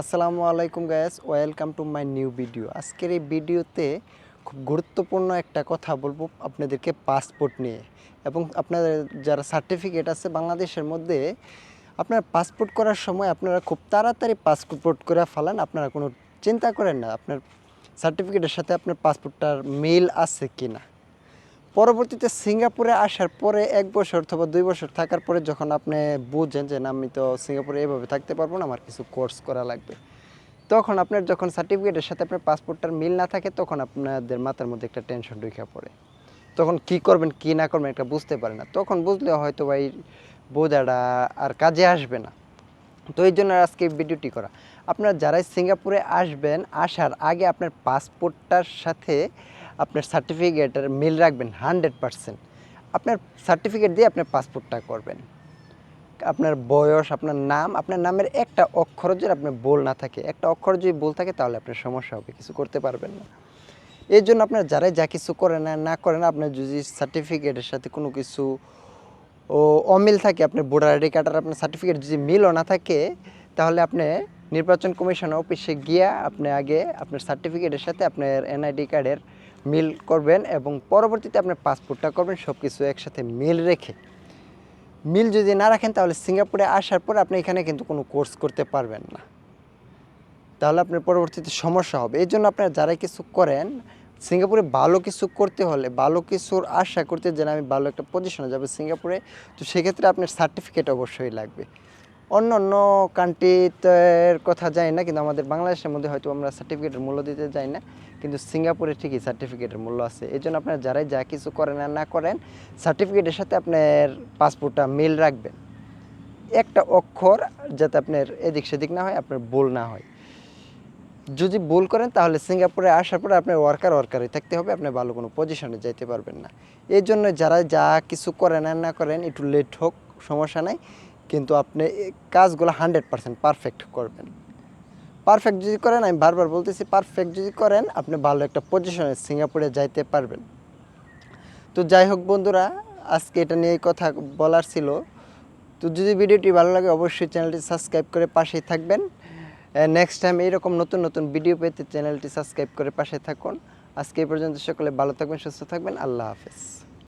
আসসালামু আলাইকুম guys welcome to my new video আজকের এই ভিডিওতে খুব গুরুত্বপূর্ণ একটা কথা বলব আপনাদেরকে পাসপোর্ট নিয়ে। এবং আপনাদের যারা সার্টিফিকেট আছে বাংলাদেশের মধ্যে, আপনার পাসপোর্ট করার সময় আপনারা খুব তাড়াতাড়ি পাসপোর্ট করে ফেলান, আপনারা কোনো চিন্তা করেন না, আপনার সার্টিফিকেটের সাথে আপনার পাসপোর্টটার মেল আছে কি না পরবর্তীতে সিঙ্গাপুরে আসার পরে এক বছর অথবা দুই বছর থাকার পরে যখন আপনি বুঝেন যে, না, আমি তো সিঙ্গাপুরে এভাবে থাকতে পারব না, আমার কিছু কোর্স করা লাগবে। তখন আপনার যখন সার্টিফিকেটের সাথে আপনার পাসপোর্টটার মিল না থাকে, তখন আপনাদের মাথার মধ্যে একটা টেনশন ঢুকে পড়ে। তখন কি করবেন, কি না করবেন এটা বুঝতে পারে না। তখন বুঝলে হয়তো ভাই বোঝাটা আর কাজে আসবে না। তো এই জন্য আজকে ভিডিওটি করা। আপনারা যারাই সিঙ্গাপুরে আসবেন, আসার আগে আপনার পাসপোর্টটার সাথে আপনার সার্টিফিকেটের মিল রাখবেন হান্ড্রেড পারসেন্ট। আপনার সার্টিফিকেট দিয়ে আপনার পাসপোর্টটা করবেন। আপনার বয়স, আপনার নাম, আপনার নামের একটা অক্ষর যদি আপনার বল না থাকে, একটা অক্ষর যদি বল থাকে তাহলে আপনার সমস্যা হবে, কিছু করতে পারবেন না। এর জন্য আপনার যারাই যা কিছু করে না না করেন, আপনার যদি সার্টিফিকেটের সাথে কোনো কিছু, ও, অমিল থাকে, আপনার ভোটার আইডি কার্ডের আপনার সার্টিফিকেট যদি মিলও না থাকে, তাহলে আপনি নির্বাচন কমিশন অফিসে গিয়া আপনি আগে আপনার সার্টিফিকেটের সাথে আপনার এনআইডি কার্ডের মিল করবেন এবং পরবর্তীতে আপনার পাসপোর্টটা করবেন সব কিছু একসাথে মিল রেখে। মিল যদি না রাখেন, তাহলে সিঙ্গাপুরে আসার পর আপনি এখানে কিন্তু কোনো কোর্স করতে পারবেন না। তাহলে আপনার পরবর্তীতে সমস্যা হবে। এই জন্য আপনারা যারা কিছু করেন, সিঙ্গাপুরে ভালো কিছু করতে হলে, ভালো কিছুর আশা করতে যেন আমি ভালো একটা পজিশনে যাব সিঙ্গাপুরে, তো সেক্ষেত্রে আপনার সার্টিফিকেট অবশ্যই লাগবে। অন্য অন্য কান্ট্রির কথা জানি না, কিন্তু আমাদের বাংলাদেশের মধ্যে হয়তো আমরা সার্টিফিকেটের মূল্য দিতে যাই না, কিন্তু সিঙ্গাপুরে ঠিকই সার্টিফিকেটের মূল্য আছে। এই জন্য আপনারা যারাই যা কিছু করেন আর না করেন সার্টিফিকেটের সাথে আপনার পাসপোর্টটা মিল রাখবেন। একটা অক্ষর যাতে আপনার এদিক সেদিক না হয়, আপনার ভুল না হয়। যদি ভুল করেন, তাহলে সিঙ্গাপুরে আসার পরে আপনার ওয়ার্কার ওয়ার্কারই থাকতে হবে, আপনি ভালো কোনো পজিশনে যাইতে পারবেন না। এই জন্য যারা যা কিছু করেন আর না করেন, একটু লেট হোক, সমস্যা নাই। কিন্তু আপনি কাজগুলো হান্ড্রেড পার্সেন্ট পারফেক্ট করবেন। পারফেক্ট যদি করেন, আমি বারবার বলতেছি, পারফেক্ট যদি করেন, আপনি ভালো একটা পজিশনে সিঙ্গাপুরে যাইতে পারবেন। তো যাই হোক বন্ধুরা, আজকে এটা নিয়ে কথা বলার ছিল। তো যদি ভিডিওটি ভালো লাগে, অবশ্যই চ্যানেলটি সাবস্ক্রাইব করে পাশেই থাকবেন। নেক্সট টাইম এইরকম নতুন নতুন ভিডিও পেতে চ্যানেলটি সাবস্ক্রাইব করে পাশে থাকুন। আজকে এই পর্যন্ত সকলে ভালো থাকবেন, সুস্থ থাকবেন। আল্লাহ হাফেজ।